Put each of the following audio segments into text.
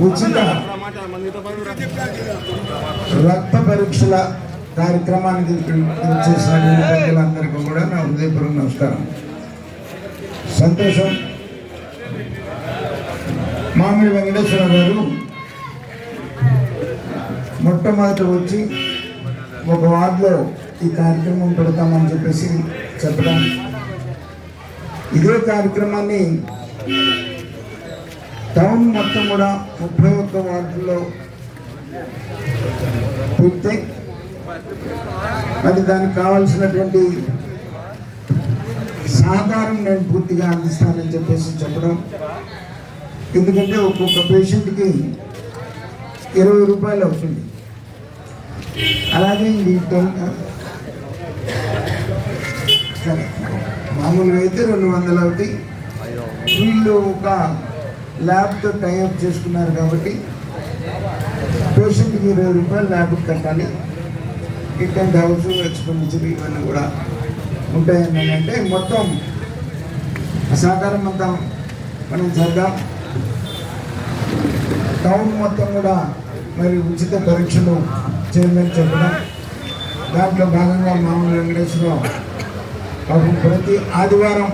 ఉచిత రక్త పరీక్షల కార్యక్రమానికి చేసిన ప్రజలందరికీ కూడా నా హృదయపూర్వక నమస్కారం. సంతోషం. మామిడి వెంకటేశ్వర గారు మొట్టమొదట వచ్చి ఒక వార్డులో ఈ కార్యక్రమం పెడతామని చెప్పేసి చెప్పడం. ఇదే కార్యక్రమాన్ని టౌన్ మొత్తం కూడా ముప్పై ఒక్క వార్డుల్లో పూర్తి. మరి దానికి కావాల్సినటువంటి సహకారం నేను పూర్తిగా అందిస్తానని చెప్పేసి చెప్పడం. ఎందుకంటే ఒక్కొక్క పేషెంట్కి ఇరవై రూపాయలు అవుతుంది. అలాగే ఈ టౌన్ సరే. మామూలుగా అయితే రెండు వందలు అవుతాయి వీళ్ళు ఒక ల్యాబ్తో టైఅప్ చేసుకున్నారు కాబట్టి పేషెంట్కి ఇరవై రూపాయలు ల్యాబ్కి కట్టాలి. ఇంటర్ హౌస్ ఎక్స్పెండిచర్ ఇవన్నీ కూడా ఉంటాయని అంటే మొత్తం సహకారం అంతా మనం చేద్దాం. టౌన్ మొత్తం కూడా మరి ఉచిత పరీక్షలు చేయమని చెప్పడం. దాంట్లో భాగంగా మామూలు వెంకటేశ్వరరావు కాబట్టి ప్రతి ఆదివారం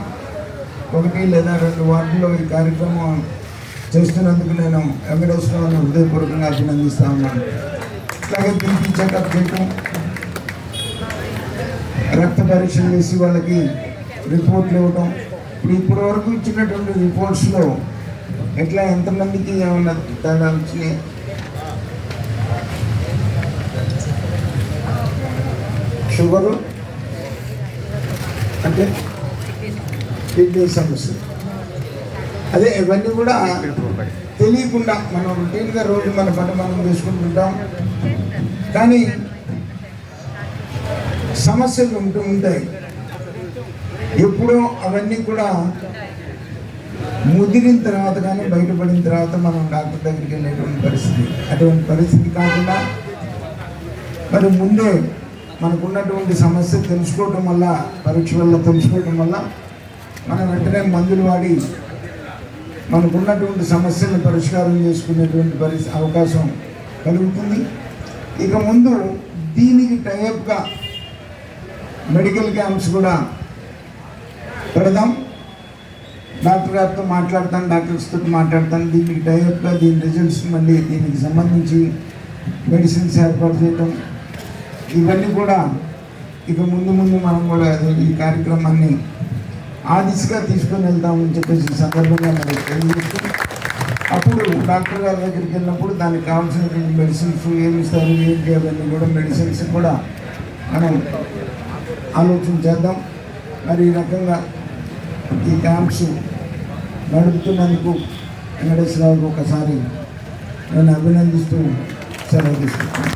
ఒకటి లేదా రెండు వార్డుల్లో ఈ కార్యక్రమం చేస్తున్నందుకు నేను వెంకటేశ్వరరావును హృదయపూర్వకంగా అభినందిస్తా ఉన్నాను. అలాగే బీపీ చెకప్ చేయటం రక్త పరీక్షలు చేసి వాళ్ళకి రిపోర్ట్లు ఇవ్వటం ఇప్పుడు ఇప్పటి వరకు ఇచ్చినటువంటి రిపోర్ట్స్లో ఎట్లా ఎంతమందికి ఏమైనా తేడా వచ్చినాయి షుగరు? అంటే కిడ్నీ సమస్య అదే ఇవన్నీ కూడా తెలియకుండా మనం రొటీన్గా రోజు మన పని మనం చేసుకుంటుంటాం కానీ సమస్యలు ఉంటూ ఉంటాయి. ఎప్పుడో అవన్నీ కూడా ముదిరిన తర్వాత కానీ బయటపడిన తర్వాత మనం డాక్టర్ దగ్గరికి వెళ్ళేటువంటి పరిస్థితి. అటువంటి పరిస్థితి కాకుండా మరి ముందే మనకున్నటువంటి సమస్య తెలుసుకోవటం వల్ల పరీక్ష వల్ల తెలుసుకోవటం వల్ల మనం వెంటనే మందులు వాడి మనకున్నటువంటి సమస్యలను పరిష్కారం చేసుకునేటువంటి పరి అవకాశం కలుగుతుంది. ఇక ముందు దీనికి టైప్గా మెడికల్ క్యాంప్స్ కూడా పెడదాం. డాక్టర్ గారితో మాట్లాడతాను డాక్టర్స్తో మాట్లాడతాను. దీనికి టైప్గా దీని రిజల్ట్స్ మళ్ళీ దీనికి సంబంధించి మెడిసిన్స్ ఏర్పాటు చేయటం ఇవన్నీ కూడా ఇక ముందు ముందు మనం కూడా ఈ కార్యక్రమాన్ని ఆ దిశగా తీసుకొని వెళ్దామని చెప్పేసి సందర్భంగా మనకి తెలియజేస్తూ అప్పుడు డాక్టర్ గారి దగ్గరికి వెళ్ళినప్పుడు దానికి కావాల్సినటువంటి మెడిసిన్స్ ఏమి ఇస్తారు ఏం చేయాలని కూడా మెడిసిన్స్ కూడా మనం ఆలోచన చేద్దాం. మరి ఈ రకంగా ఈ క్యాంప్స్ నడుపుతున్నందుకు వెంకటేశ్వరరావుకు ఒకసారి నేను అభినందిస్తూ సెలవు తీసుకుంటాను